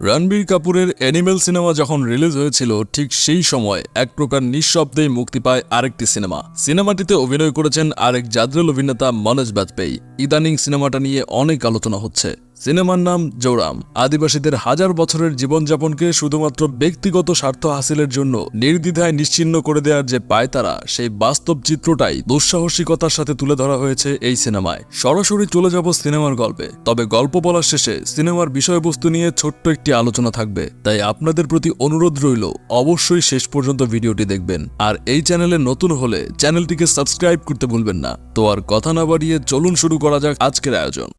রণবীর কাপুরের animal cinema যখন release হয়েছিল, ঠিক সেই সময় এক প্রকার নিঃশব্দেই মুক্তি পায় আরেকটি সিনেমা। সিনেমাটিতে অভিনয় করেছেন আরেক জাদ্রেল অভিনেতা মনোজ বাজপেয়ী। ইদানিং সিনেমাটা নিয়ে অনেক আলোচনা হচ্ছে। সিনেমার নাম জোরাম। আদিবাসীদের হাজার বছরের জীবনযাপনকে শুধুমাত্র ব্যক্তিগত স্বার্থ হাসিলের জন্য নির্দ্বিধায় নিশ্চিহ্ন করে দেওয়ার যে পায় তারা সেই বাস্তব চিত্রটাই দুঃসাহসিকতার সাথে তুলে ধরা হয়েছে এই সিনেমায়। সরাসরি চলে যাব সিনেমার গল্পে। তবে গল্প বলার শেষে সিনেমার বিষয়বস্তু নিয়ে ছোট্ট একটি আলোচনা থাকবে। তাই আপনাদের প্রতি অনুরোধ রইল, অবশ্যই শেষ পর্যন্ত ভিডিওটি দেখবেন। আর এই চ্যানেলে নতুন হলে চ্যানেলটিকে সাবস্ক্রাইব করতে ভুলবেন না। তো আর কথা না বাড়িয়ে চলুন শুরু করা যাক আজকের আয়োজন।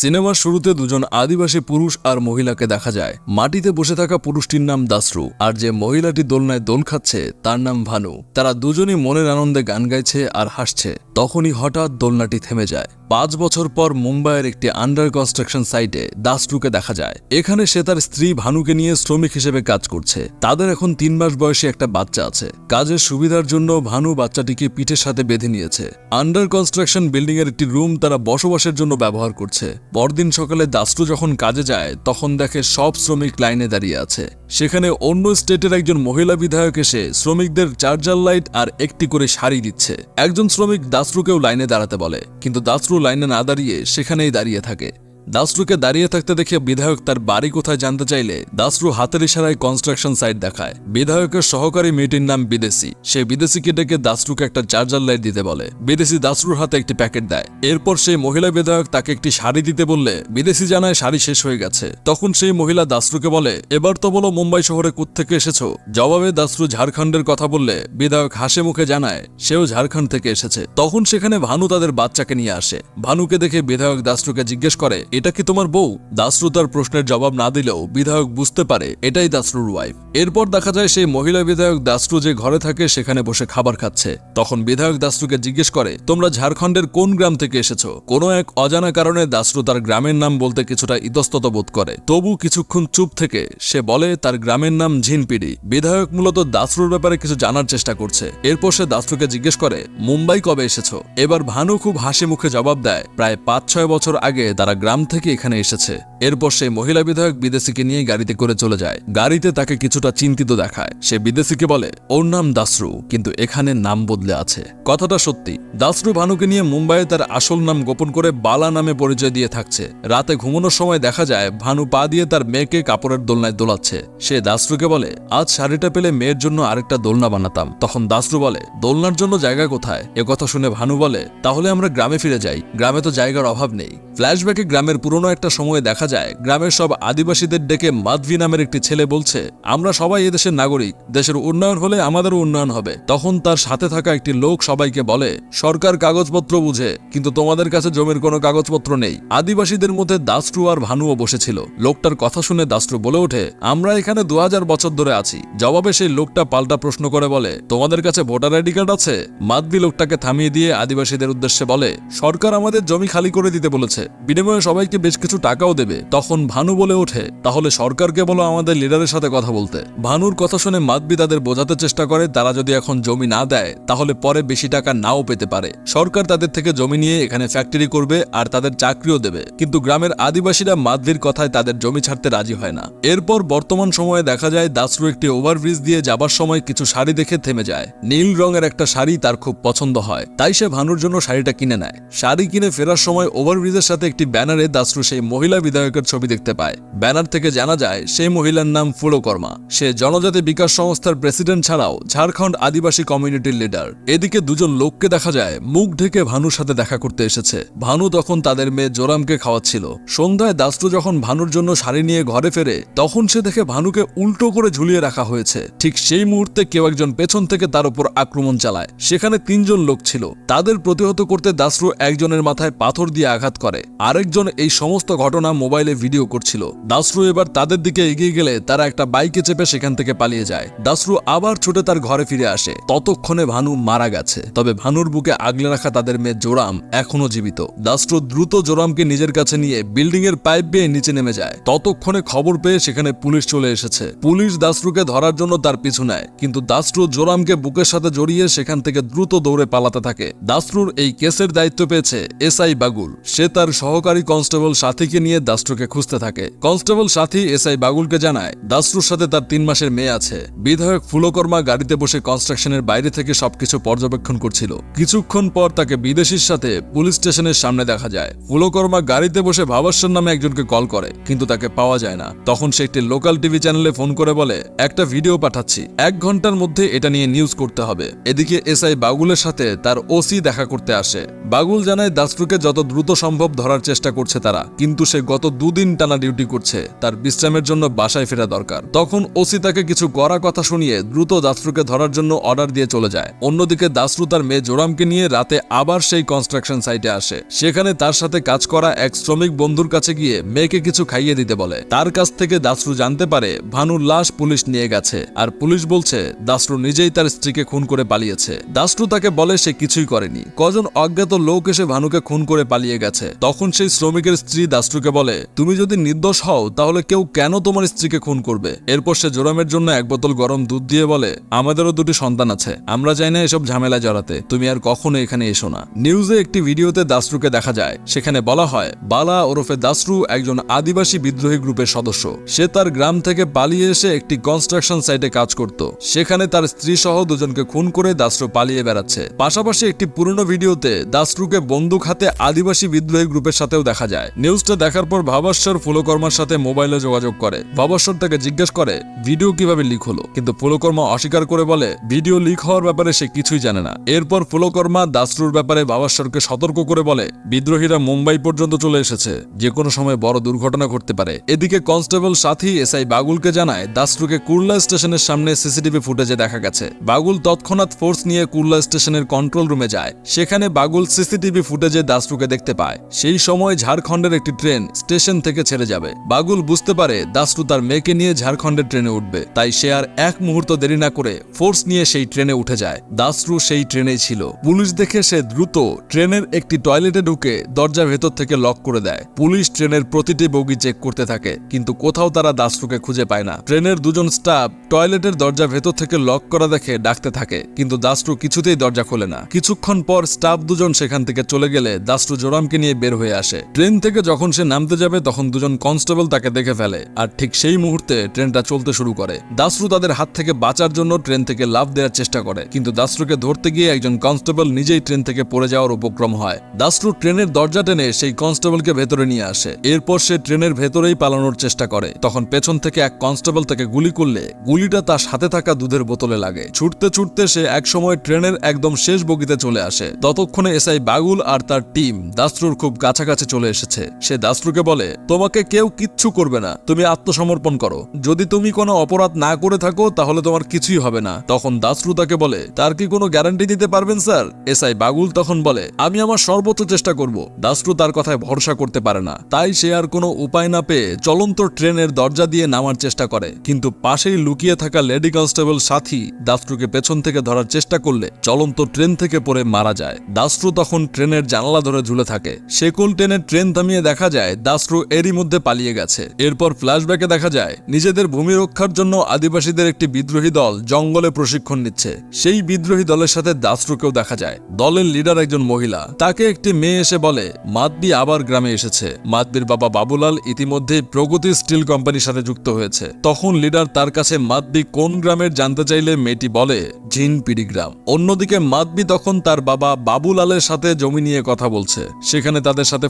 সিনেমার শুরুতে দুজন আদিবাসী পুরুষ আর মহিলাকে দেখা যায়। মাটিতে বসে থাকা পুরুষটির নাম দাসরু। আর যে মহিলাটি দোলনায় দোল খাচ্ছে, তার নাম ভানু। তারা দুজনই মনের আনন্দে গান গাইছে আর হাসছে। তখনই হঠাৎ দোলনাটি থেমে যায়। পাঁচ বছর পর মুম্বাইয়ের একটি আন্ডার কনস্ট্রাকশন সাইটে দাসরুকে দেখা যায়। এখানে সে তার স্ত্রী ভানুকে নিয়ে শ্রমিক হিসেবে কাজ করছে। তাদের এখন তিন মাস বয়সী একটা বাচ্চা আছে। কাজের সুবিধার জন্য ভানু বাচ্চাটিকে পিঠের সাথে বেঁধে নিয়েছে। আন্ডার কনস্ট্রাকশন বিল্ডিং এর একটি রুম তারা বসবাসের জন্য ব্যবহার করছে। পরদিন সকালে দাসরু যখন কাজে যায়, তখন দেখে সব শ্রমিক লাইনে দাঁড়িয়ে আছে। সেখানে অন্য স্টেটের একজন মহিলা বিধায়ক এসে শ্রমিকদের চার্জার লাইট আর একটি করে শাড়ি দিচ্ছে। একজন শ্রমিক দাসরুকেও লাইনে দাঁড়াতে বলে, কিন্তু দাসরু লাইনে না দাঁড়িয়ে সেখানেই দাঁড়িয়ে থাকে। দাসরুকে দাঁড়িয়ে থাকতে দেখে বিধায়ক তার বাড়ি কোথায় জানতে চাইলে দাসরু হাতের ইশারায় কনস্ট্রাকশন সাইট দেখায়। বিধায়কের সহকারী মেয়েটির নাম বিদেশি। সে বিদেশিকে ডেকে দাসরুকে একটা চার্জার লাইট দিতে বলে। বিদেশি দাসরুর হাতে একটি প্যাকেট দেয়। এরপর সেই মহিলা বিধায়ক তাকে একটি শাড়ি দিতে বললে, বিদেশি জানায় শাড়ি শেষ হয়ে গেছে। তখন সেই মহিলা দাসরুকে বলে, এবার তো বলো মুম্বাই শহরে থেকে এসেছ? জবাবে দাসরু ঝাড়খণ্ডের কথা বললে, বিধায়ক হাসে মুখে জানায়, সেও ঝাড়খণ্ড থেকে এসেছে। তখন সেখানে ভানু তাদের বাচ্চাকে নিয়ে আসে। ভানুকে দেখে বিধায়ক দাসরুকে জিজ্ঞেস করে এটা কি তোমার বউ? দাসরু তার প্রশ্নের জবাব না দিলেও বিধায়ক বুঝতে পারে, এটাই দাসরুর ওয়াইফ এরপর দেখা যায় সেই মহিলা বিধায়ক দাসরু যে ঘরে থাকে সেখানে বসে খাবার খাচ্ছে। তখন বিধায়ক দাসরুকে জিজ্ঞেস করে, তোমরা ঝাড়খণ্ডের কোন গ্রাম থেকে এসেছ? কোনো এক অজানা কারণে দাসরু তার গ্রামের নাম বলতে কিছুটা ইতস্তত বোধ করে। তবু কিছুক্ষণ চুপ থেকে সে বলে, তার গ্রামের নাম ঝিনপিড়ি। বিধায়ক মূলত দাসরুর ব্যাপারে কিছু জানার চেষ্টা করছে। এরপর সে দাসরুকে জিজ্ঞেস করে, মুম্বাই কবে এসেছ? এবার ভানু খুব হাসি মুখে জবাব দেয়, প্রায় পাঁচ ছয় বছর আগে তারা গ্রাম থেকে এখানে এসেছে। এরপর সেই মহিলা বিধায়ক বিদেশিকে নিয়ে গাড়িতে করে চলে যায়। গাড়িতে তাকে কিছুটা চিন্তিত দেখায়। সে বিদেশিকে বলে, ওর নাম দাসরু, কিন্তু এখানে নাম বদলে আছে। কথাটা সত্যি। দাসরু ভানুকে নিয়ে মুম্বাইয়ে তার আসল নাম গোপন করে বালা নামে পরিচয় দিয়ে থাকছে। রাতে ঘুমানোর সময় দেখা যায়, ভানু পা দিয়ে তার মেয়েকে কাপড়ের দোলনায় দোলাচ্ছে। সে দাসরুকে বলে, আজ শাড়িটা পেলে মেয়ের জন্য আরেকটা দোলনা বানাতাম। তখন দাসরু বলে, দোলনার জন্য জায়গা কোথায়? কথা শুনে ভানু বলে, তাহলে আমরা গ্রামে ফিরে যাই। গ্রামে তো জায়গার অভাব নেই। ফ্ল্যাশব্যাকে গ্রামের পুরনো একটা সময়ে দেখা যায়, গ্রামের সব আদিবাসীদের ডেকে মাধবী নামের একটি ছেলে বলছে, আমরা সবাই এদেশের নাগরিক, দেশের উন্নয়ন হলে আমাদেরও উন্নয়ন হবে। তখন তার সাথে থাকা একটি লোক সবাইকে বলে, সরকার কাগজপত্র বুঝে, কিন্তু তোমাদের কাছে জমির কোনো কাগজপত্র নেই। আদিবাসীদের মধ্যে দাসটু আর ভানুও বসেছিল। লোকটার কথা শুনে দাসটু বলে ওঠে, আমরা এখানে দু হাজার বছর ধরে আছি। জবাবে সেই লোকটা পাল্টা প্রশ্ন করে বলে, তোমাদের কাছে ভোটার আইডি কার্ড আছে? মাধবী লোকটাকে থামিয়ে দিয়ে আদিবাসীদের উদ্দেশ্যে বলে, সরকার আমাদের জমি খালি করে দিতে বলেছে। বিনিময়ে সবাইকে বেশ কিছু টাকাও দেবে। তখন ভানু বলে ওঠে, তাহলে সরকারকে বলো আমাদের লিডারের সাথে কথা বলতে। ভানুর কথা শুনে মাদবি তাদের বোঝাতে চেষ্টা করে, তারা যদি এখন জমি না দেয়, তাহলে পরে বেশি টাকা নাও পেতে পারে। সরকার তাদের থেকে জমি নিয়ে এখানে ফ্যাক্টরি করবে আর তাদের চাকরিও দেবে। কিন্তু গ্রামের আদিবাসীরা মাদবির কথায় তাদের জমি ছাড়তে রাজি হয় না। এরপর বর্তমান সময়ে দেখা যায়, দাসরু একটি ওভারব্রিজ দিয়ে যাবার সময় কিছু শাড়ি দেখে থেমে যায়। নীল রঙের একটা শাড়ি তার খুব পছন্দ হয়। তাই সে ভানুর জন্য শাড়িটা কিনে নেয়। শাড়ি কিনে ফেরার সময় ওভারব্রিজের সাথে একটি ব্যানারে দাসরু সেই মহিলা বিধায়কের ছবি দেখতে পায়। ব্যানার থেকে জানা যায়, সেই মহিলার নাম ফুলকর্মা। সে জনজাতি বিকাশ সংস্থার প্রেসিডেন্ট ছাড়াও ঝাড়খণ্ড আদিবাসী কমিউনিটির লিডার। এদিকে দুজন লোককে দেখা যায়, মুখ ঢেকে ভানুর সাথে দেখা করতে এসেছে। ভানু তখন তাদের মেয়ে জোরামকে খাওয়াচ্ছিল। সন্ধ্যায় দাসরু যখন ভানুর জন্য শাড়ি নিয়ে ঘরে ফেরে, তখন সে দেখে ভানুকে উল্টো করে ঝুলিয়ে রাখা হয়েছে। ঠিক সেই মুহূর্তে কেউ একজন পেছন থেকে তার উপর আক্রমণ চালায়। সেখানে তিনজন লোক ছিল। তাদের প্রতিহত করতে দাসরু একজনের মাথায় পাথর দিয়ে আঘাত করে করে। আরেকজন এই সমস্ত ঘটনা মোবাইলে ভিডিও করছিল। দাসরু এবার তাদের দিকে এগিয়ে গেলে তারা একটা বাইকে চেপে সেখান থেকে পালিয়ে যায়। দাসরু আবার ছুটে তার ঘরে ফিরে আসে। ততক্ষণে ভানু মারা গেছে। তবে ভানুর বুকে আগলে রাখা তাদের মেয়ে জোরাম এখনও জীবিত। দাসরু দ্রুত জোরামকে নিজের কাছে নিয়ে বিল্ডিং এর পাইপ বেয়ে নিচে নেমে যায়। ততক্ষণে খবর পেয়ে সেখানে পুলিশ চলে এসেছে। পুলিশ দাসরুকে ধরার জন্য তার পিছু নেয়। কিন্তু দাসরু জোরামকে বুকের সাথে জড়িয়ে সেখান থেকে দ্রুত দৌড়ে পালাতে থাকে। দাসরুর এই কেসের দায়িত্ব পেয়েছে এসআই বাগুল। সে তার সহকারী কনস্টেবল সাথীকে নিয়ে দাসরুকে খুঁজতে থাকে। কনস্টেবল সাথী এসআই বাগুলকে জানায়, দাসরুর সাথে তার তিন মাসের মেয়ে আছে। বিধায়ক ফুলকর্মা গাড়িতে বসে কনস্ট্রাকশনের বাইরে থেকে সবকিছু পর্যবেক্ষণ করছিল। কিছুক্ষণ পর তাকে বিদেশির সাথে পুলিশ স্টেশনের সামনে দেখা যায়। ফুলকর্মা গাড়িতে বসে ভাবাশ্বর নামে একজনকে কল করে, কিন্তু তাকে পাওয়া যায় না। তখন সে একটি লোকাল টিভি চ্যানেলে ফোন করে বলে, একটা ভিডিও পাঠাচ্ছি। এক ঘণ্টার মধ্যে এটা নিয়ে নিউজ করতে হবে। এদিকে এসআই বাগুলের সাথে তার ওসি দেখা করতে আসে। বাগুল জানায়, দাসরুকে যত দ্রুত সম্ভব ধরার চেষ্টা করছে তারা, কিন্তু সে গত দুদিন টানা ডিউটি করছে, তার বিশ্রামের জন্য বাসায় ফেরা দরকার। তখন ওসি তাকে কিছু কড়া কথা শুনিয়ে দ্রুত দাসরুকে ধরার জন্য অর্ডার দিয়ে চলে যায়। অন্যদিকে দাসরু তার মেয়ে জোরামকে নিয়ে রাতে আবার সেই কনস্ট্রাকশন সাইটে আসে। সেখানে তার সাথে কাজ করা এক শ্রমিক বন্ধুর কাছে গিয়ে মেয়েকে কিছু খাইয়ে দিতে বলে। তার কাছ থেকে দাসরু জানতে পারে, ভানুর লাশ পুলিশ নিয়ে গেছে, আর পুলিশ বলছে, দাসরু নিজেই তার স্ত্রীকে খুন করে পালিয়েছে। দাসরু তাকে বলে সে কিছুই করেনি। কজন অজ্ঞাত লোক এসে ভানুকে খুন করে পালিয়ে গেছে। তখন সেই শ্রমিকের স্ত্রী দাসরুকে বলে, তুমি যদি নির্দোষ হও, তাহলে কেউ কেন তোমার স্ত্রীকে খুন করবে? এরপর সে জোরামের জন্য এক বোতল গরম দুধ দিয়ে বলে, আমাদেরও দুটি সন্তান আছে, আমরা চাই না এসব ঝামেলা জড়াতে, তুমি আর কখনো এখানে এসো না। নিউজে একটি ভিডিওতে দাসরুকে দেখা যায়, সেখানে বলা হয়, বালা ওরফে দাসরু একজন আদিবাসী বিদ্রোহী গ্রুপের সদস্য। সে তার গ্রাম থেকে পালিয়ে এসে একটি কনস্ট্রাকশন সাইটে কাজ করত। সেখানে তার স্ত্রী সহ দুজনকে খুন করে দাসরু পালিয়ে বেড়াচ্ছে। পাশাপাশি একটি পুরনো ভিডিওতে দাসরুকে বন্দুক হাতে আদিবাসী বিদ্রোহী গ্রুপের সাথেও দেখা যায়। নিউজটা দেখার পর ভাবাশ্বর ফুলকর্মার সাথে মোবাইলে যোগাযোগ করে। ভাবাশ্বর তাকে জিজ্ঞেস করে, ভিডিও কীভাবে লিক হলো? কিন্তু ফুলকর্মা অস্বীকার করে বলে, ভিডিও লিক হওয়ার ব্যাপারে সে কিছুই জানে না। এরপর ফুলকর্মা দাসরুর ব্যাপারে ভাবাশ্বরকে সতর্ক করে বলে, বিদ্রোহীরা মুম্বাই পর্যন্ত চলে এসেছে। যে কোনো সময় বড় দুর্ঘটনা ঘটতে পারে। এদিকে কনস্টেবল সাথী এসআই বাগুলকে জানায়, দাসরুকে কুর্লা স্টেশনের সামনে সিসিটিভি ফুটেজে দেখা গেছে। বাগুল তৎক্ষণাৎ ফোর্স নিয়ে কুর্লা স্টেশনের কন্ট্রোল রুমে যায়। সেখানে বাগুল সিসিটিভি ফুটেজে দাসরুকে দেখতে পায়। সেই সময় ঝাড়খণ্ডের একটি ট্রেন স্টেশন থেকে ছেড়ে যাবে। বাগুল বুঝতে পারে দাসরু তার মেয়েকে নিয়ে ঝাড়খণ্ডের ট্রেনে উঠবে, তাই সে আর এক মুহূর্ত দেরি না করে ফোর্স নিয়ে সেই ট্রেনে উঠে যায়। দাসরু সেই ট্রেনেই ছিল। পুলিশ দেখে সে দ্রুত ট্রেনের একটি টয়লেটে ঢুকে দরজার ভেতর থেকে লক করে দেয়। পুলিশ ট্রেনের প্রতিটি বগি চেক করতে থাকে, কিন্তু কোথাও তারা দাসরুকে খুঁজে পায় না। ট্রেনের দুজন স্টাফ টয়লেটের দরজা ভেতর থেকে লক করা দেখে ডাকতে থাকে, কিন্তু দাসরু কিছুতেই দরজা খোলে না। কিছুক্ষণ পর স্টাফ দুজন সেখান থেকে চলে গেলে দাসরু জোরামকে নিয়ে বের হয়ে আসে। ট্রেন থেকে যখন সে নামতে যাবে, তখন দুজন কনস্টেবল তাকে দেখে ফেলে। আর ঠিক সেই মুহূর্তে ট্রেনটা চলতে শুরু করে। দাসরু তাদের হাত থেকে বাঁচার জন্য ট্রেন থেকে লাভ দেওয়ার চেষ্টা করে। কিন্তু দাসরুকে ধরতে গিয়ে একজন কনস্টেবল নিজেই ট্রেন থেকে পড়ে যাওয়ার উপক্রম হয়। দাসরু ট্রেনের দরজা টেনে সেই কনস্টেবলকে ভেতরে নিয়ে আসে। এরপর সে ট্রেনের ভেতরেই পালানোর চেষ্টা করে। তখন পেছন থেকে এক কনস্টেবল তাকে গুলি করলে। গুলিটা তার সাথে থাকা দুধের বোতলে লাগে। ছুটতে ছুটতে সে একসময় ট্রেনের একদম শেষ বগিতে চলে আসে। ততক্ষণে এসআই বাগুল আর তার টিম দাসরুর খুব কাছাকাছি চলে এসেছে। সে দাসরুকে বলে, তোমাকে কেউ কিচ্ছু করবে না। তুমি আত্মসমর্পণ করো। যদি তুমি কোনো অপরাধ না করে থাকো, তাহলে তোমার কিছুই হবে না। তখন দাসরু তাকে বলে, তার কি কোনো গ্যারান্টি দিতে পারবেন, স্যার? এসআই বাগুল তখন বলে, আমি আমার সর্বোচ্চ চেষ্টা করব। দাসরু তার কথায় ভরসা করতে পারে না। তাই সে আর কোনো উপায় না পেয়ে চলন্ত ট্রেনের দরজা দিয়ে নামার চেষ্টা করে। কিন্তু পাশেই লুকিয়ে থাকা লেডি কনস্টেবল সাথী দাসরুকে পেছন থেকে ধরার চেষ্টা করলে চলন্ত ট্রেন থেকে পড়ে মারা যায়। দাসরু তখন ট্রেনের জানালা ধরে ঝুলে থাকে। সেকুল ট্রেনের ট্রেন থামিয়ে দেখা যায়, দাসরু এরই মধ্যে পালিয়ে গেছে। এরপর ফ্ল্যাশব্যাকে দেখা যায়, নিজেদের ভূমি রক্ষার জন্য আদিবাসীদের একটি বিদ্রোহী দল জঙ্গলে প্রশিক্ষণ নিচ্ছে। সেই বিদ্রোহী দলের সাথে দাসরুকেও দেখা যায়। দলের লিডার একজন মহিলা। তাকে একটি মেয়ে এসে বলে, মাতবি আবার গ্রামে এসেছে। মাতবির বাবা বাবুলাল ইতিমধ্যে প্রগতি স্টিল কোম্পানির সাথে যুক্ত হয়েছে। তখন লিডার তার কাছে, মাতবি কোন গ্রামের জানতে চাইলে মেয়েটি বলে, ঝিনপিড়ি গ্রাম। অন্যদিকে মাতবি তখন তার বাবা বাবুলালের সাথে জমি নিয়ে কথা বলছে। সেখানে তাদের সাথে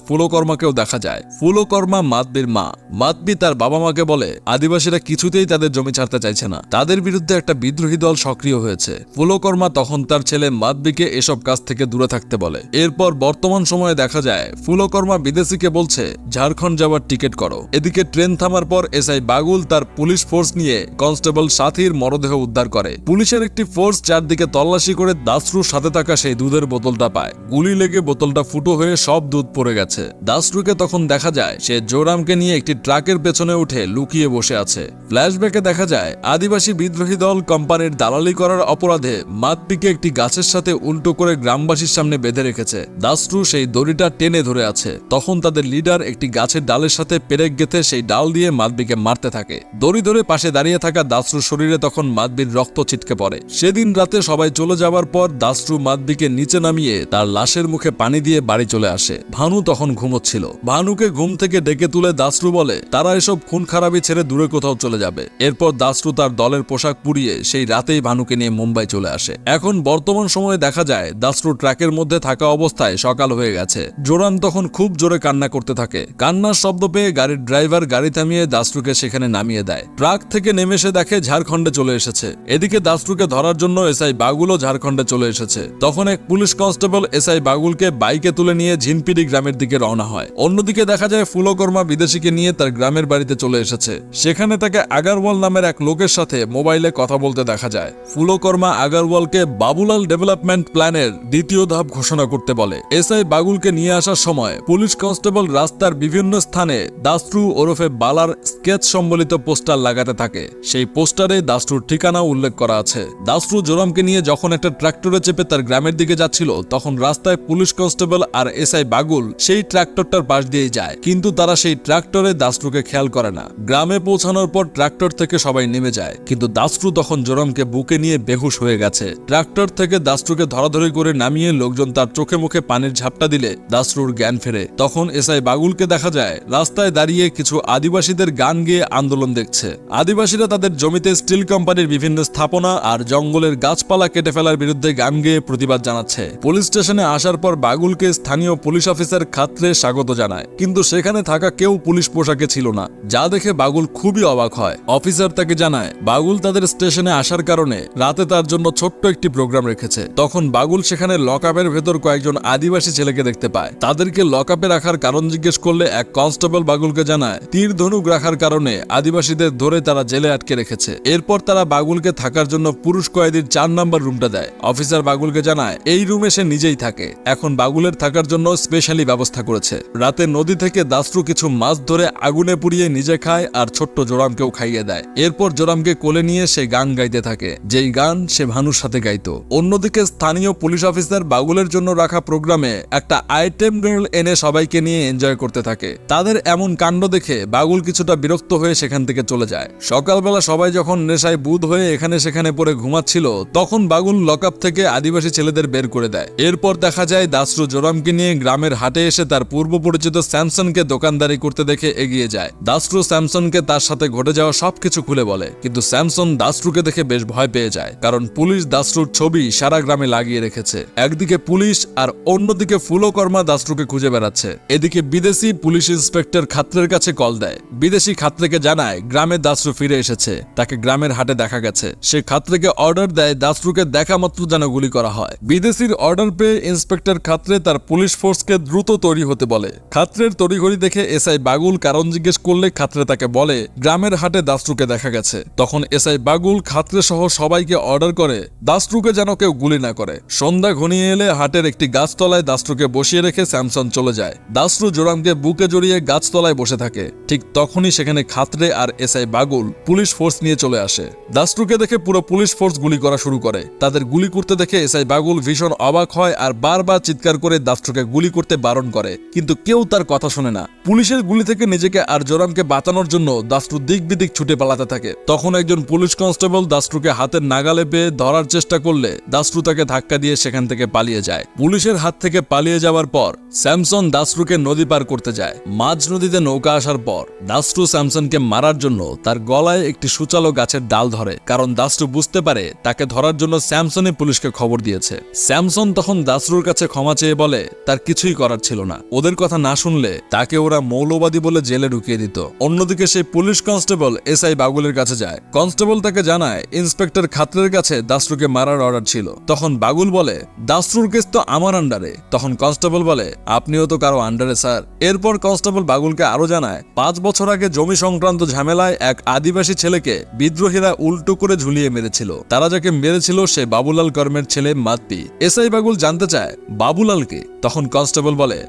ফুলকর্মাকেও দেখা যায়। ফুলকর্মা মাতবির মা। মাতবি তার বাবা মাকে বলে, আদিবাসীরা কিছুতেই তাদের জমি ছাড়তে চাইছে না। তাদের বিরুদ্ধে একটা বিদ্রোহী দল সক্রিয় হয়েছে। ফুলকর্মা তখন তার ছেলে মাতবিকে এসব কাজ থেকে দূরে থাকতে বলে। এরপর বর্তমান সময়ে দেখা যায়, ফুলকর্মা বিদেশিকে বলছে, ঝাড়খণ্ড যাওয়ার টিকিট করো। এদিকে ট্রেন থামার পর এসআই বাগুল তার পুলিশ ফোর্স নিয়ে কনস্টেবল সাথীর মরদেহ উদ্ধার করে। পুলিশের একটি ফোর্স চারদিকে তল্লাশি করে দাসরুর সাথে থাকা সেই দুধের বোতলটা পায়। গুলি লেগে বোতলটা ফুটো হয়ে সব দুধ পড়ে গেছে। দাসরুকে তখন দেখা যায়, সে জোরামকে নিয়ে একটি ট্রাকের পেছনে উঠে লুকিয়ে বসে আছে। ফ্ল্যাশব্যাকে দেখা যায়, আদিবাসী বিদ্রোহী দল কোম্পানির দালালি করার অপরাধে মাতপিকে একটি গাছের সাথে উল্টো করে গ্রামবাসীর সামনে বেঁধে রেখেছে। দাসরু সেই দড়িটা টেনে ধরে আছে। তখন তাদের লিডার একটি গাছের ডালের সাথে পেরেক গেথে সেই ডাল দিয়ে মাতবিকে মারতে থাকে। দড়ি ধরে পাশে দাঁড়িয়ে থাকা দাসরুর শরীরে তখন মাতবির রক্ত ছিটকে পড়ে। সেদিন রাতে সবাই চলে যাওয়ার পর দাসরু মাতবিকে নিচে নামিয়ে তার লাশের মুখে পানি দিয়ে বাড়ি চলে আসে। ভানু তখন ঘুমোচ্ছিল ভানুকে ঘুম থেকে ডেকে তুলে দাসরু বলে, তারা এসব খুন খারাপি ছেড়ে দূরে কোথাও চলে যাবে। এরপর দাসরু তার দলের পোশাক পুড়িয়ে সেই রাতেই ভানুকে নিয়ে মুম্বাই চলে আসে। এখন বর্তমান সময়ে দেখা যায়, দাসরু ট্র্যাকের মধ্যে থাকা অবস্থায় সকাল হয়ে গেছে। জোরান তখন খুব জোরে কান্না করতে থাকে। কান্নার শব্দ পেয়ে গাড়ির ড্রাইভার গাড়ি থামিয়ে দাসরুকে সেখানে নামিয়ে দেয়। ট্রাক থেকে নেমে এসে দেখে ঝাড়খণ্ডে চলে এসেছে। এদিকে দাসরুকে ধরার জন্য এসআই বাগুলও ঝাড়খণ্ডে চলে এসেছে। তখন এক পুলিশ কনস্টেবল এসআই বাগুলকে বাইকে তুলে নিয়ে ঝিনপিডি গ্রামের দিকে রওনা হয়। অন্যদিকে দেখা যায় ফুলকর্মা বিদেশিকে নিয়ে তার গ্রামের বাড়িতে চলে এসেছে। সেখানে তাকে আগারওয়াল নামের এক লোকের সাথে মোবাইলে কথা বলতে দেখা যায়। ফুলকর্মা আগারওয়ালকে বাবুলাল ডেভেলপমেন্ট প্ল্যানের দ্বিতীয় ধাপ ঘোষণা করতে বলে। এসআই বাগুলকে নিয়ে আসার সময় পুলিশ কনস্টেবল রাস্তার বিভিন্ন স্থানে দাসরু ওরফে বালার স্কেচ সম্বলিত পোস্টার লাগাতে থাকে। সেই পোস্টারে দাসরুর ঠিকানা উল্লেখ করা আছে। দাসরু জোরামকে নিয়ে যখন একটা ট্রাক্টরে চেপে তার গ্রামের দিকে যাচ্ছিল, তখন রাস্তায় পুলিশ কনস্টেবল আর এসআই বাগুল সেই ট্রাক্টরটার পাশ দিয়ে যায়, কিন্তু তারা সেই ট্রাক্টরে দাসরুকে খেয়াল করে না। গ্রামে পৌঁছানোর পর ট্রাক্টর থেকে সবাই নেমে যায়, কিন্তু দাসরু তখন জোরামকে বুকে নিয়ে বেহুশ হয়ে গেছে। ট্রাক্টর থেকে দাসরুকে ধরাধরি করে নামিয়ে লোকজন তার চোখে মুখে পানির ঝাপটা দিলে দাসরুর জ্ঞান ফেরে। তখন এসআই বাগুলকে দেখা যায়, রাস্তায় দাঁড়িয়ে কিছু আদিবাসীদের গান গেয়ে আন্দোলন দেখছে। আদিবাসীরা তাদের জমিতে স্টিল কোম্পানির বিভিন্ন স্থাপনা আর জঙ্গলের গাছপালা কেটে ফেলার বিরুদ্ধে গান গেয়ে প্রতিবাদ জানাচ্ছে। পুলিশ স্টেশনে আসার পর বাগুলকে স্থানীয় পুলিশ অফিসার খাত্রে স্বাগত জানায়। কিন্তু সেখানে থাকা কেউ পুলিশ পোশাকে ছিল না। যা দেখে বাগুল খুবই অবাক হয়। অফিসার তাকে জানায়, বাগুল তাদের স্টেশনে আসার কারণে রাতে তার জন্য ছোট্ট একটি প্রোগ্রাম রেখেছে। তখন বাগুল সেখানে লকআপের ভেতর কয়েকজন আদিবাসী ছেলেকে দেখতে পায়। তাদেরকে লকআপে রাখার কারণ জিজ্ঞেস করলে এক কনস্টেবল বাগুলকে জানায়, তীর ধনুক রাখার কারণে আদিবাসীদের ধরে তারা জেলে আটকে রেখেছে। এরপর তারা বাগুলকে থাকার জন্য পুরুষ কয়েদির চার নাম্বার রুমটা দেয়। অফিসার বাগুলকে জানায়, এই রুমে সে নিজেই থাকে। এখন বাগুলের থাকার জন্য স্পেশালি ব্যবস্থা করেছে। রাতে নদী থেকে দাসরু কিছু মাছ ধরে আগুনে পুড়িয়ে নিজে খায় আর ছোট্ট জোরামকেও খাইয়ে দেয়। এরপর জোরামকে কোলে নিয়ে সে গান গাইতে থাকে। যেই গান সে ভানুর সাথে গাইতো। অন্যদিকে স্থানীয় পুলিশ অফিসার বাগুলের জন্য রাখা প্রোগ্রামে একটা আইটেম গার্ল এনে সবাইকে নিয়ে এনজয় করতে থাকে। তাদের এমন কাণ্ড দেখে বাগুল কিছুটা বিরক্ত হয়ে সেখান থেকে চলে যায়। সকালবেলা সবাই যখন নেশায় বুধ হয়ে এখানে সেখানে পড়ে ঘুমাচ্ছিল, তখন বাগুল লকআপ থেকে আদিবাসী ছেলেদের বের করে দেয়। এরপর দেখা যায় দাসরু জোরামকে নিয়ে গ্রামের হাটে এসে তার পূর্ব পরিচিত স্যামসনকে দোকানদারি করতে দেখে এগিয়ে যায়। দাসরু স্যামসনকে তার সাথে ঘটে যাওয়া সবকিছু খুলে বলে, কিন্তু স্যামসন দাসরুকে দেখে বেশ ভয় পেয়ে যায়, কারণ পুলিশ দাসরুর ছবি সারা গ্রামে লাগিয়ে রেখেছে। একদিকে পুলিশ আর অন্যদিকে ফুলকর্মা দাসরুকে খুঁজে বেড়াচ্ছে। এদিকে বিদেশি পুলিশ ইন্সপেক্টর খাত্রের কাছে কল দেয়। বিদেশি খাত্রেকে জানায়, গ্রামে দাসরু ফিরে এসেছে। তাকে গ্রামের হাটে দেখা গেছে। সে খাত্রেকে অর্ডার দেয়, দাসরুকে দেখা মাত্র যেন গুলি করা হয়। বিদেশির অর্ডার পেয়ে ইন্সপেক্টর খাত্রে তার পুলিশ ফোর্সকে দ্রুত তৈরি হতে বলে। খাত্রের তড়িঘড়ি দেখে এসআই বাগুল কারণ জিজ্ঞেস করলে খাত্রে তাকে বলে, গ্রামের হাটে দাসরুকে দেখা গেছে। তখন এসআই বাগুল খাত্রে সহ সবাইকে অর্ডার করে, দাসরুকে যেন কেউ গুলি না করে। সন্ধ্যা ঘনিয়ে এলে হাটের একটি গাছতলায় দাসরুকে বসিয়ে রেখে স্যামসন চলে যায়। দাসরু জোরামকে বুকে জড়িয়ে গাছতলায় বসে থাকে। ঠিক তখনই সেখানে খাত্রে আর এসআই বাগুল পুলিশ ফোর্স নিয়ে চলে আসে। দাসরুকে দেখে পুরো পুলিশ ফোর্স গুলি করা শুরু করে। তাদের গুলি করতে দেখে এসআই বাগুল ভীষণ অবাক হয় আর বারবার চিৎকার করে দাসরুকে গুলি করতে বারণ করে। কিন্তু কেউ তার কথা শোনে না। পুলিশের গুলি থেকে নিজেকে আর জোরামকে বাঁচানোর জন্য দাসরু দিক বিদিক ছুটে পালাতে থাকে। তখন একজন পুলিশ কনস্টেবল দাসরুকে হাতের নাগালে পেয়ে ধরার চেষ্টা করলে দাসরু তাকে ধাক্কা দিয়ে সেখান থেকে পালিয়ে যায়। পুলিশের হাত থেকে পালিয়ে যাওয়ার পর স্যামসন দাসরুকে নদী পার করতে যায়। মাঝ নদীতে নৌকা আসার পর দাসরু স্যামসনকে মারার জন্য তার গলায় একটি সুচালো গাছের ডাল ধরে। কারণ দাসরু বুঝতে পারে তাকে ধরার জন্য স্যামসনই পুলিশকে খবর দিয়েছে। স্যামসন তখন দাসরুর কাছে ক্ষমা চেয়ে বলে, তার কিছুই করার ছিল না। ওদের কথা না শুনলে তাকে ওরা মৌলবাদী বলে জেলে ঢুকিয়ে দিত। অন্যদিকে সেই পুলিশ কনস্টেবল এসআই বাগুলের কাছে যায়। কনস্টেবল তাকে জানায়, ইন্সপেক্টর খাত্রের কাছে দাসরুকে মারার অর্ডার ছিল। তখন বাগুল বলে, দাসরুর কেস তো আমার আন্ডারে। তখন কনস্টেবল বলে, আপনিও তো কারও আন্ডারে, স্যার। এরপর কনস্টেবল বাগুলকে আরও জানায়, পাঁচ বছর আগে জমি সংক্রান্ত ঝামেলায় এক আদিবাসী ছেলেকে বিদ্রোহীরা উল্টো করে ঝুলিয়ে মেরেছিল। তারা যাকে মেরেছিল সে বাবুলাল কর্মের ছেলে মাতপি এসআই বাগুল জানতে চায়, বাবুলালকে? তখন কনস্টেবল বলে বলে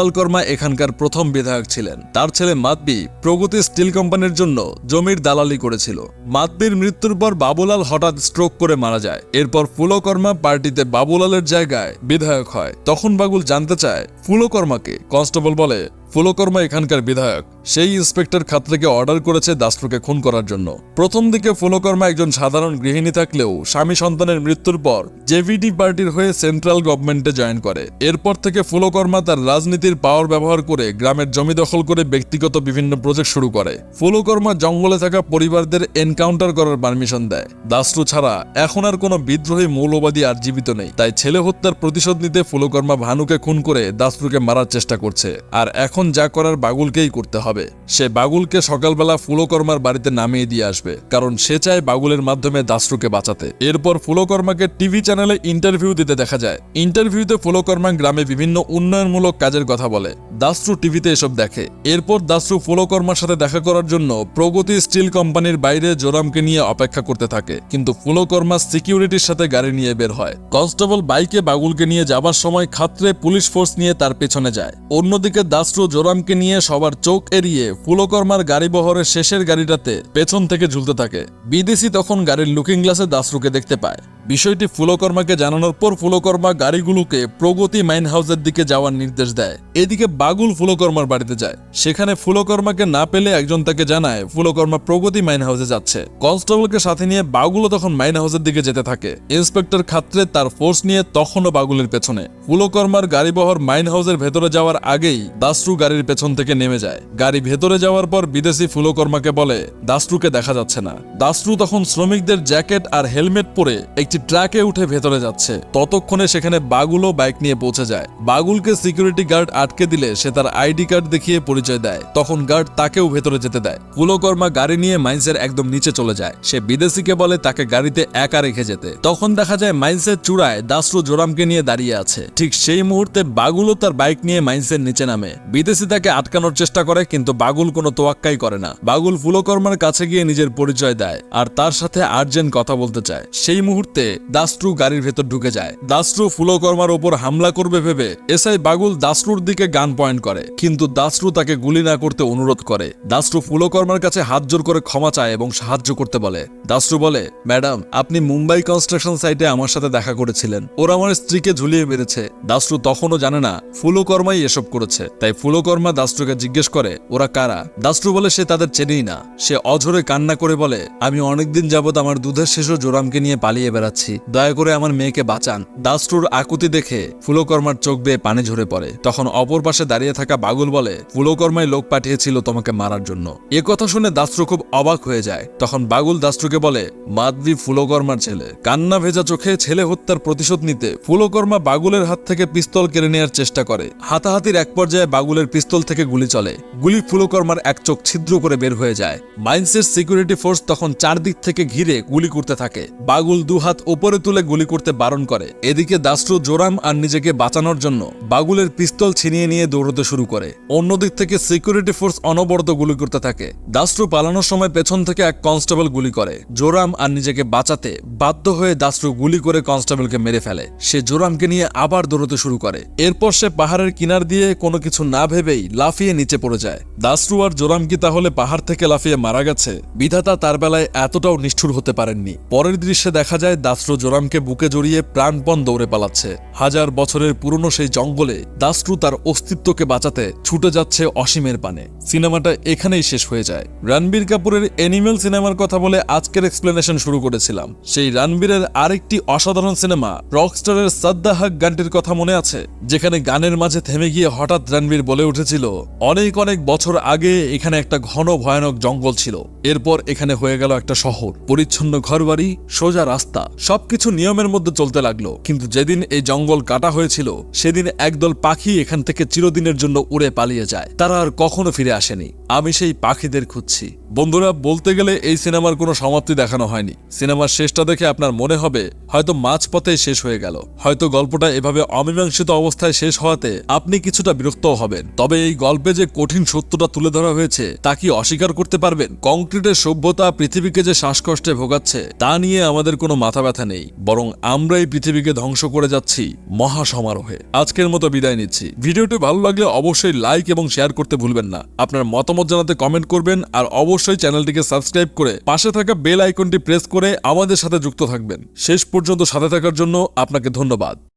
বাবুলাল কর্মা এখানকার প্রথম বিধায়ক ছিলেন। তার ছেলে মাতবি প্রগতি স্টিল কোম্পানির জন্য জমির দালালি করেছিল। মাতবির মৃত্যুর পর বাবুলাল হঠাৎ স্ট্রোক করে মারা যায়। এরপর ফুলকর্মা পার্টিতে বাবুলালের জায়গায় বিধায়ক হয়। তখন বাগুল জানতে চায়, ফুলকর্মাকে কনস্টেবল বলে ফুলকর্মা এখানকার বিধায়ক। সেই ইন্সপেক্টর খাত্রেকে অর্ডার করেছে দাসরুকে খুন করার জন্য। প্রথম দিকে ফুলকর্মা একজন সাধারণ গৃহিণী থাকলেও স্বামী সন্তানের মৃত্যুর পর জেভিডি পার্টির হয়ে সেন্ট্রাল গভর্নমেন্টে জয়েন করে। এরপর থেকে ফুলকর্মা তার রাজনীতির পাওয়ার ব্যবহার করে গ্রামের জমি দখল করে ব্যক্তিগত বিভিন্ন প্রজেক্ট শুরু করে। ফুলকর্মা জঙ্গলে থাকা পরিবারদের এনকাউন্টার করার পারমিশন দেয়। দাসরু ছাড়া এখন আর কোনো বিদ্রোহী মৌলবাদী আর জীবিত নেই। তাই ছেলে হত্যার প্রতিশোধ নিতে ফুলকর্মা ভানুকে খুন করে দাসরুকে মারার চেষ্টা করছে। আর এখন যা করার বাগুলকেই করতে হবে। সে বাগুলকে সকালবেলা ফুলকর্মার বাড়িতে নামিয়ে দিয়ে আসবে, কারণ সে চায় বাগুলের মাধ্যমে দাসরুকে বাঁচাতে। এরপর ফুলকর্মাকে টিভি চ্যানেলে ইন্টারভিউ দিতে দেখা যায়। ইন্টারভিউতে ফুলকর্মা গ্রামে বিভিন্ন উন্নয়নমূলক কাজের কথা বলে। দাসরু টিভিতে এসব দেখে। এরপর দাসরু ফুলকর্মার সাথে দেখা করার জন্য প্রগতি স্টিল কোম্পানির বাইরে জোরামকে নিয়ে অপেক্ষা করতে থাকে, কিন্তু ফুলকর্মা সিকিউরিটির সাথে গাড়ি নিয়ে বের হয়। কনস্টেবল বাইকে বাগুলকে নিয়ে যাবার সময় খাত্রে পুলিশ ফোর্স নিয়ে তার পেছনে যায়। অন্যদিকে দাসরু জোরামকে নিয়ে সবার চোখ এড়িয়ে ফুলকর্মার গাড়ি বহরের শেষের গাড়িটাতে পেছন থেকে ঝুলতে থাকে। বিদেশি তখন গাড়ির লুকিং গ্লাসে দাসরুকে দেখতে পায়। বিষয়টি ফুলকর্মাকে জানানোর পর ফুলকর্মা গাড়িগুলোকে প্রগতি মাইন হাউসের দিকে যাওয়ার নির্দেশ দেয়। এদিকে বাগুল ফুলকর্মার বাড়িতে যায়। সেখানে ফুলকর্মাকে না পেলে একজন তাকে জানায়, ফুলকর্মা প্রগতি মাইন হাউসে যাচ্ছে। কনস্টেবলকে সাথে নিয়ে বাগুলও তখন মাইন হাউসের দিকে যেতে থাকে। ইন্সপেক্টর খাত্রে তার ফোর্স নিয়ে তখনও বাগুলের পেছনে। ফুলকর্মার গাড়িবহর মাইন হাউসের ভেতরে যাওয়ার আগেই দাসরু গাড়ির পেছন থেকে নেমে যায়। গাড়ি ভেতরে যাওয়ার পর বিদেশি ফুলকর্মাকে বলে, দাসরুকে দেখা যাচ্ছে না। দাসরু তখন শ্রমিকদের জ্যাকেট আর হেলমেট পরে একটি ট্রাকে উঠে ভেতরে যাচ্ছে। ততক্ষণে সেখানে বাগুলও বাইক নিয়ে পৌঁছে যায়। বাগুলকে সিকিউরিটি গার্ড আটকে দিলে সে তার আইডি কার্ড দেখিয়ে পরিচয় দেয়। তখন গার্ড তাকেও ভেতরে যেতে দেয়। ফুলকর্মা গাড়ি নিয়ে মাইন্সের একদম নিচে চলে যায়। সে বিদেশিকে বলে, তাকে গাড়িতে একা রেখে যেতে। তখন দেখা যায় মাইন্সের চূড়ায় দাসরু জোরামকে নিয়ে দাঁড়িয়ে আছে। ঠিক সেই মুহূর্তে বাগুলও তার বাইক নিয়ে মাইন্সের নিচে নামে। বিদেশি তাকে আটকানোর চেষ্টা করে, কিন্তু বাগুল কোনো তোয়াক্কাই করে না। বাগুল ফুলকর্মার কাছে গিয়ে নিজের পরিচয় দেয় আর তার সাথে আর্জেন্ট কথা বলতে চায়। সেই মুহূর্তে দাসরু গাড়ির ভেতর ঢুকে যায়। দাসরু ফুলকর্মার ওপর হামলা করবে ভেবে এসআই বাগুল দাসরুর দিকে গান পয়েন্ট করে, কিন্তু দাসরু তাকে গুলি না করতে অনুরোধ করে। দাসরু ফুলকর্মার কাছে হাত জোর করে ক্ষমা চায় এবং সাহায্য করতে বলে। দাসরু বলে, ম্যাডাম, আপনি মুম্বাই কনস্ট্রাকশন সাইটে আমার সাথে দেখা করেছিলেন। ওরা আমার স্ত্রীকে ঝুলিয়ে মেরেছে। দাসরু তখনও জানে না, ফুলকর্মাই এসব করেছে। তাই ফুলকর্মা দাসরুকে জিজ্ঞেস করে, ওরা কারা? দাসরু বলে, সে তাদের চেনেই না। সে অঝরে কান্না করে বলে, আমি অনেকদিন যাবত আমার দুধের শিশু জোরামকে নিয়ে পালিয়ে বেড়াচ্ছি। দয়া করে আমার মেয়েকে বাঁচান। দাসরুর আকুতি দেখে ফুলকর্মার চোখ বেয়ে পানি ঝরে পড়ে। তখন অপর পাশে দাঁড়িয়ে থাকা বাগুল বলে ফুলকর্মাই লোক পাঠিয়েছিল তোমাকে মারার জন্য। এ কথা শুনে দাসরু খুব অবাক হয়ে যায়। তখন বাগুল দাসরুকে বলে মাদবি ফুলকর্মার ছেলে, কান্না ভেজা চোখে ছেলে হত্যার প্রতিশোধ নিতে ফুলকর্মা বাগুলের হাত থেকে পিস্তল কেড়ে নেওয়ার চেষ্টা করে। হাতাহাতির এক পর্যায়ে বাগুলের পিস্তল থেকে গুলি চলে। গুলি ফুলকর্মার এক চোখ ছিদ্র করে বের হয়ে যায়। মাইন্সের সিকিউরিটি ফোর্স তখন চারদিক থেকে ঘিরে গুলি করতে থাকে। বাগুল দু হাত ওপরে তুলে গুলি করতে বারণ করে। এদিকে দাসরু জোরাম আর নিজেকে বাঁচানোর জন্য বাগুলের পিস্তল ছিনিয়ে নিয়ে দৌড়তে শুরু করে। অন্যদিক থেকে সিকিউরিটি ফোর্স অনবরত গুলি করতে থাকে। দাসরু পালানোর সময় পেছন থেকে এক কনস্টেবল গুলি করে। জোরাম আর নিজেকে বাঁচাতে বাধ্য হয়ে দাসরু গুলি করে কনস্টেবলকে মেরে ফেলে। সে জোরামকে নিয়ে আবার দৌড়তে শুরু করে। এরপর সে পাহাড়ের কিনার দিয়ে কোনো কিছু না ভেবেই লাফিয়ে নিচে পড়ে যায়। দাসরু আর জোরাম কি তাহলে পাহাড় থেকে লাফিয়ে মারা গেছে? বিধাতা তার বেলায় এতটাও নিষ্ঠুর হতে পারেননি। পরের দৃশ্যে দেখা যায় দাসরু জোরামকে বুকে জড়িয়ে প্রাণপণ দৌড়ে পালাচ্ছে। হাজার বছরের পুরনো সেই জঙ্গলে দাসরু তার অস্তিত্বকে বাঁচাতে ছুটে যাচ্ছে অসীমের পানে। সিনেমাটা এখানেই শেষ হয়ে যায়। রণবীর কাপুরের এনিমেল সিনেমার কথা বলে আজকের এক্সপ্লেনেশন শুরু করেছিলাম। সেই রণবীরের আরেকটি অসাধারণ সিনেমা রকস্টারের সাদ্দাহাক গানটির কথা মনে আছে? যেখানে গানের মাঝে থেমে গিয়ে হঠাৎ রণবীর বলে উঠেছিল, অনেক অনেক বছর আগে এখানে একটা ঘন ভয়ানক জঙ্গল ছিল। এরপর এখানে হয়ে গেল একটা শহর। পরিচ্ছন্ন ঘরবাড়ি, সোজা রাস্তা। সবকিছু নিয়মের মধ্যে চলতে লাগল। কিন্তু যেদিন এই জঙ্গল কাটা হয়েছিল, সেদিন একদল পাখি এখান থেকে চিরদিনের জন্য উড়ে পালিয়ে যায়। তারা আর কখনো ফিরে আসেনি। আমি সেই পাখিদের খুঁজছি। বন্ধুরা, বলতে গেলে এই সিনেমার কোনো সমাপ্তি দেখানো হয়নি। সিনেমার শেষটা দেখে আপনার মনে হবে, হয়তো মাঝপথে শেষ হয়ে গেল। হয়তো গল্পটা এভাবে অমীমাংসিত অবস্থায় শেষ হওয়াতে আপনি কিছুটা বিরক্তও হবেন। তবে এই গল্পে যে কঠিন সত্যটা তুলে ধরা হয়েছে, তা কি অস্বীকার করতে পারবেন? কংক্রিটের সভ্যতা পৃথিবীকে যে শ্বাসকষ্টে ভোগাচ্ছে, তা নিয়ে আমাদের কোনো মাথা ব্যথা নেই। বরং আমরাই পৃথিবীকে ধ্বংস করে যাচ্ছি মহাসমারোহে। আজকের মতো বিদায় নিচ্ছি। ভিডিওটি ভালো লাগলে অবশ্যই লাইক এবং শেয়ার করতে ভুলবেন না। আপনার মতামত জানাতে কমেন্ট করবেন আর অবশ্যই চ্যানেলটিকে সাবস্ক্রাইব করে পাশে থাকা বেল আইকনটি প্রেস করে আমাদের সাথে যুক্ত থাকবেন। শেষ পর্যন্ত সাথে থাকার জন্য আপনাকে ধন্যবাদ।